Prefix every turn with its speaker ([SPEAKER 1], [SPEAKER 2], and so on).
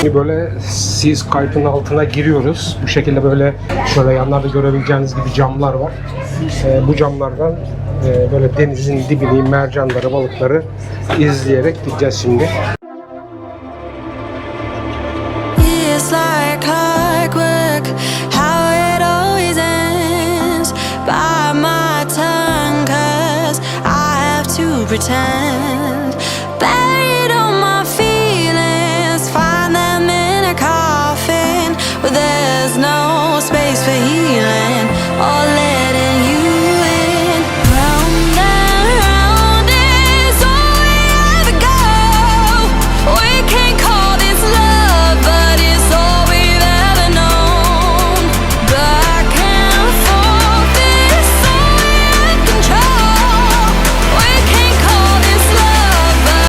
[SPEAKER 1] Şimdi böyle Sea Skype'ın altına giriyoruz. Bu şekilde böyle şöyle yanlarda görebileceğiniz gibi camlar var. Ee, bu camlardan e, böyle denizin dibini, mercanları, balıkları izleyerek gideceğiz şimdi.
[SPEAKER 2] It's there's no